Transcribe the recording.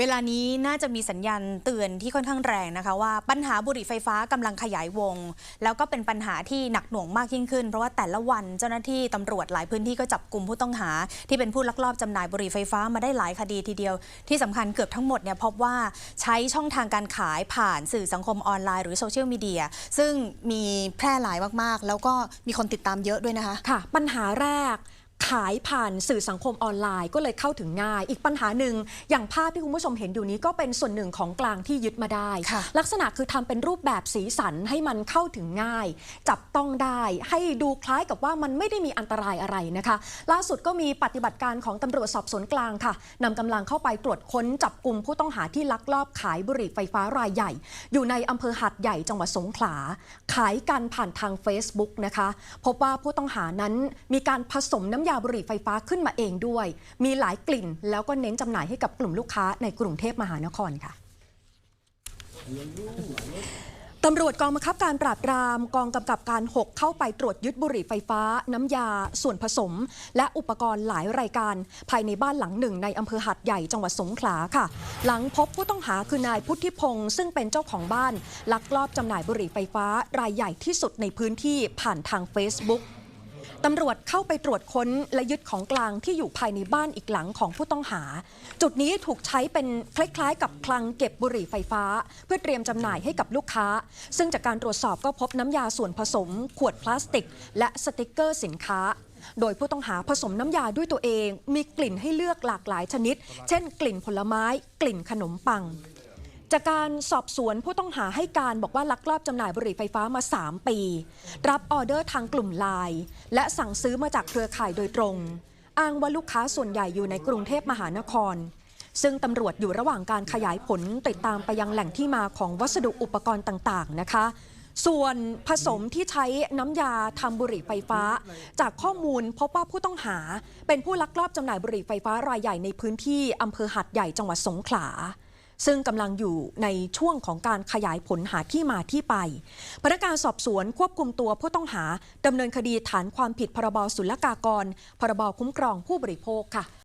เวลานี้น่าจะมีสัญญาณเตือนที่ค่อนข้างแรงนะคะ ว่าปัญหาบุหรี่ไฟฟ้ากำลังขยายวง แล้วก็เป็นปัญหาที่หนักหน่วงมากยิ่งขึ้น เพราะว่าแต่ละวันเจ้าหน้าที่ตำรวจหลายพื้นที่ก็จับกลุ่มผู้ต้องหา ที่เป็นผู้ลักลอบจำหน่ายบุหรี่ไฟฟ้ามาได้หลายคดีทีเดียว ที่สำคัญเกือบทั้งหมดเนี่ยพบว่าใช้ช่องทางการขายผ่านสื่อสังคมออนไลน์หรือโซเชียลมีเดียซึ่งมีแพร่หลายมากๆ แล้วก็มีคนติดตามเยอะด้วยนะคะค่ะ ปัญหาแรก ขายผ่านสื่อสังคมออนไลน์ก็เลยเข้าถึงง่าย อีกปัญหาหนึ่งอย่างภาพที่คุณผู้ชมเห็นอยู่นี้ก็เป็นส่วนหนึ่งของกลางที่ยึดมาได้ค่ะลักษณะคือทำเป็นรูปแบบสีสันให้มันเข้าถึงง่าย จับต้องได้ให้ดูคล้ายกับว่ามันไม่ได้มีอันตรายอะไรนะคะ ล่าสุดก็มีปฏิบัติการของตำรวจสอบสวนกลางค่ะนำกำลังเข้าไปตรวจค้นจับกลุ่มผู้ต้องหาที่ลักลอบขายบุหรี่ไฟฟ้ารายใหญ่ อยู่ในอำเภอหัดใหญ่จังหวัดสงขลาขายกันผ่านทาง Facebook นะคะ พบว่าผู้ต้องหานั้นมีการผสมน้ำยาบุหรี่ไฟฟ้าขึ้นมาเองด้วย มีหลายกลิ่น แล้วก็เน้นจำหน่ายให้กับกลุ่มลูกค้าในกรุงเทพมหานครค่ะตำรวจกองบังคับการปราบปรามกองกำกับการ 6 เข้าไปตรวจยึดบุหรี่ไฟฟ้า น้ำยา ส่วนผสม และอุปกรณ์หลายรายการ ภายในบ้านหลังหนึ่งในอำเภอหัดใหญ่จังหวัดสงขลาค่ะ หลังพบผู้ต้องหาคือนายพุทธิพงศ์ซึ่งเป็นเจ้าของบ้าน ลักลอบจำหน่ายบุหรี่ไฟฟ้ารายใหญ่ที่สุดในพื้นที่ผ่านทาง Facebook ตำรวจเข้าไปตรวจค้นและยึดของกลางที่อยู่ภายในบ้านอีกหลังของผู้ต้องหา จุดนี้ถูกใช้เป็นคล้ายๆ กับคลังเก็บบุหรี่ไฟฟ้า เพื่อเตรียมจำหน่ายให้กับลูกค้า ซึ่งจากการตรวจสอบก็พบน้ำยาส่วนผสม ขวดพลาสติก และสติกเกอร์สินค้า โดยผู้ต้องหาผสมน้ำยาด้วยตัวเอง มีกลิ่นให้เลือกหลากหลายชนิด เช่น กลิ่นผลไม้ กลิ่นขนมปัง จากการสอบสวนผู้ต้องหาให้การบอกว่าลักลอบจำหน่ายบุหรี่ไฟฟ้ามา 3 ปี รับออเดอร์ทางกลุ่มไลน์และสั่งซื้อมาจากเครือข่ายโดยตรง อ้างว่าลูกค้าส่วนใหญ่อยู่ในกรุงเทพมหานคร ซึ่งตำรวจอยู่ระหว่างการขยายผลติดตามไปยังแหล่งที่มาของวัสดุอุปกรณ์ต่างๆนะคะส่วนผสมที่ใช้น้ำยาทำบุหรี่ไฟฟ้า จากข้อมูลพบว่าผู้ต้องหา เป็นผู้ลักลอบจำหน่ายบุหรี่ไฟฟ้ารายใหญ่ในพื้นที่อำเภอหัดใหญ่จังหวัดสงขลา ซึ่งกำลังอยู่ในช่วงของการขยายผลหาที่มาที่ไป พนักงานสอบสวนควบคุมตัวผู้ต้องหาดำเนินคดีฐานความผิดพรบศุลกากร พรบคุ้มครองผู้บริโภคค่ะ